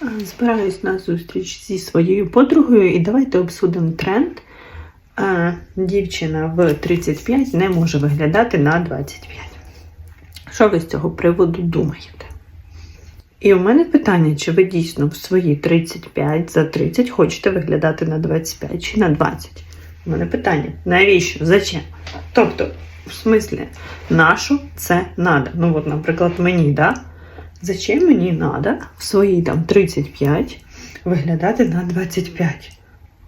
Збираюсь на зустріч зі своєю подругою, і давайте обсудимо тренд. Дівчина в 35 не може виглядати на 25. Що ви з цього приводу думаєте? І у мене питання, чи ви дійсно в свої 35 за 30 хочете виглядати на 25 чи на 20? У мене питання: навіщо? Зачем? Тобто, в смислі, нашу це надо. Ну, от, наприклад, мені, да? Зачем мені надо в свої там 35 виглядати на 25?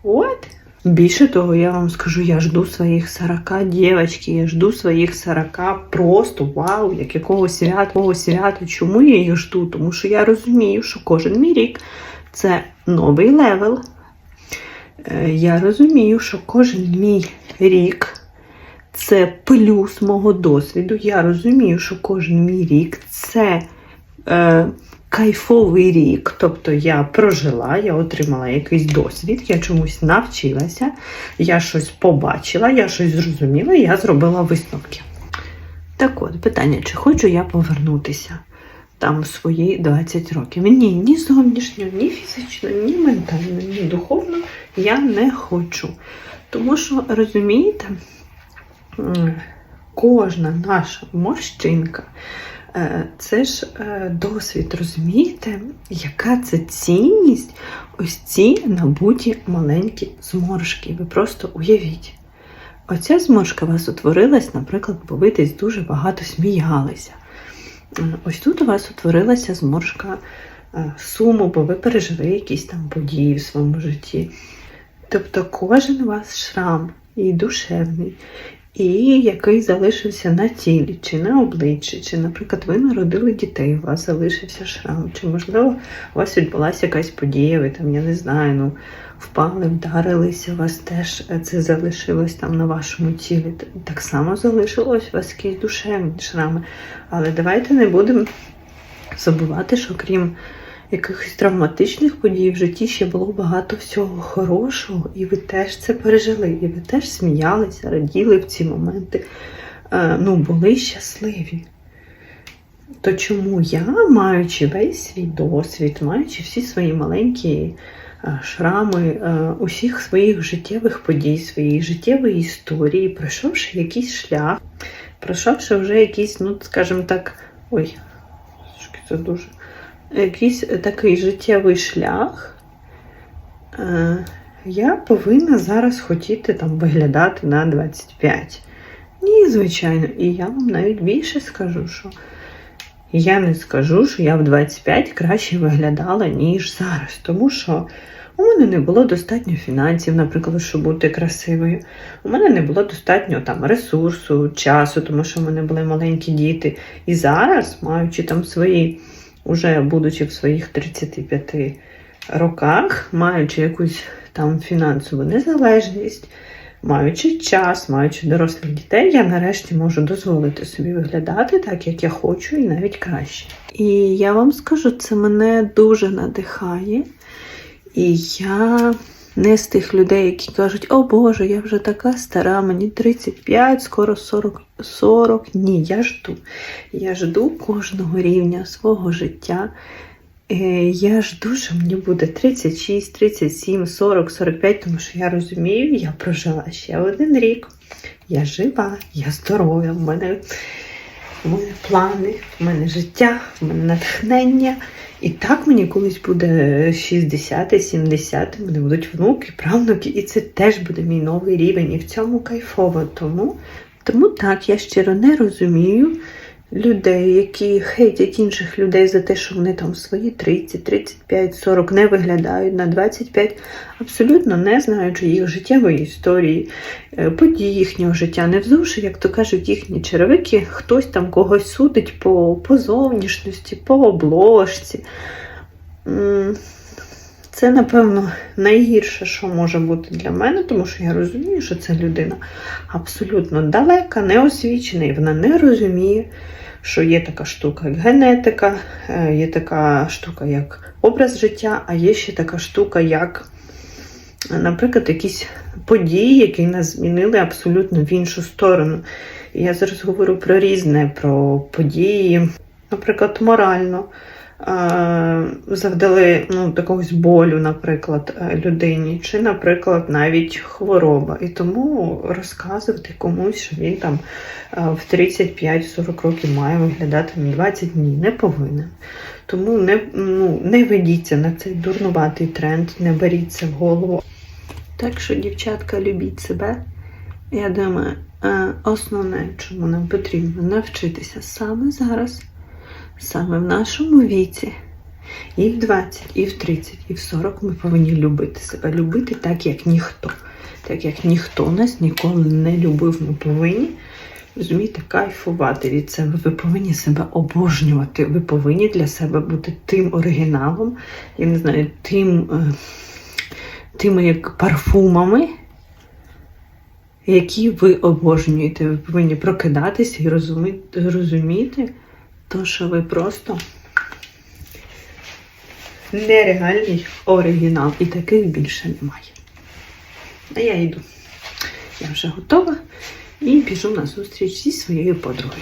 От. Більше того, я вам скажу, я жду своїх 40 дівчатки, я жду своїх 40 просто вау, як якогось святого свята. Чому я їх жду? Тому що я розумію, що кожен мій рік це новий левел. Е, Я розумію, що кожен мій рік це плюс мого досвіду. Я розумію, що кожен мій рік це е, кайфовий рік. Тобто я прожила, я отримала якийсь досвід, я чомусь навчилася, я щось побачила, я щось зрозуміла, я зробила висновки. Так от, питання, чи хочу я повернутися там в свої 20 років? Ні, ні зовнішньо, ні фізично, ні ментально, ні духовно я не хочу. Тому що, розумієте, кожна наша морщинка, це ж е, досвід, розумієте, яка це цінність ось ці набуті маленькі зморшки. Ви просто уявіть. Оця зморшка у вас утворилась, наприклад, бо ви десь дуже багато сміялися. Е, Ось тут у вас утворилася зморшка е, суму, бо ви пережили якісь там події в своєму житті. Тобто кожен у вас шрам і душевний, і який залишився на тілі, чи на обличчі, чи, наприклад, ви народили дітей, у вас залишився шрам, чи, можливо, у вас відбулася якась подія, ви там, я не знаю, ну, впали, вдарилися, у вас теж це залишилось там на вашому тілі. Так само залишилось у вас якісь душевні шрами. Але давайте не будемо забувати, що крім якихось травматичних подій в житті ще було багато всього хорошого, і ви теж це пережили, і ви теж сміялися, раділи в ці моменти, е, ну, були щасливі. То чому я, маючи весь свій досвід, маючи всі свої маленькі е, шрами, е, усіх своїх життєвих подій, своєї життєвої історії, пройшовши якийсь шлях, пройшовши вже якийсь, ну, скажімо так, ой, це дуже якийсь такий життєвий шлях, е, я повинна зараз хотіти там виглядати на 25. Ні, звичайно, і я вам навіть більше скажу, що я не скажу, що я в 25 краще виглядала, ніж зараз. Тому що у мене не було достатньо фінансів, наприклад, щоб бути красивою. У мене не було достатньо там ресурсу, часу, тому що в мене були маленькі діти. І зараз, маючи там свої уже будучи в своїх 35 роках, маючи якусь там фінансову незалежність, маючи час, маючи дорослих дітей, я нарешті можу дозволити собі виглядати так, як я хочу, і навіть краще. І я вам скажу, це мене дуже надихає. І я не з тих людей, які кажуть, о Боже, я вже така стара, мені 35, скоро 40. 40. Ні, я жду. Я жду кожного рівня свого життя. Е, Я жду, що мені буде 36, 37, 40, 45, тому що я розумію, я прожила ще один рік. Я жива, я здорова, в мене, в мене плани, в мене життя, в мене натхнення. І так мені колись буде 60, 70, в мене будуть внуки, правнуки, і це теж буде мій новий рівень. І в цьому кайфово. Тому тому так, я щиро не розумію людей, які хейтять інших людей за те, що вони там свої 30, 35, 40 не виглядають на 25, абсолютно не знаючи їх життєвої історії, е, подій їхнього життя, не взувши, як то кажуть, їхні черевики, хтось там когось судить по, по зовнішності, по обложці. Це, напевно, найгірше, що може бути для мене, тому що я розумію, що це людина абсолютно далека, неосвічена, і вона не розуміє, що є така штука, як генетика, е, є така штука, як образ життя, а є ще така штука, як, наприклад, якісь події, які нас змінили абсолютно в іншу сторону. Я зараз говорю про різне, про події, наприклад, морально. Завдали ну, якогось болю, наприклад, е, людині, чи, наприклад, навіть хвороба. І тому розказувати комусь, що він там е, в 35-40 років має виглядати на 20 днів, не повинен. Тому не, ну, не ведіться на цей дурнуватий тренд, не беріться в голову. Так що, дівчатка, любіть себе. Я думаю, е, основне, чому нам потрібно навчитися саме зараз, саме в нашому віці, і в 20, і в 30, і в 40 ми повинні любити себе, любити так, як ніхто. Так як ніхто нас ніколи не любив, ми повинні розумієте, кайфувати від себе. Ви повинні себе обожнювати. Ви повинні для себе бути тим оригіналом, я не знаю, тим, е, тими як парфумами, які ви обожнюєте. Ви повинні прокидатися і розуміти, розуміти, то, що ви просто нереальний оригінал. І таких більше немає. А я йду. Я вже готова і біжу на зустріч зі своєю подругою.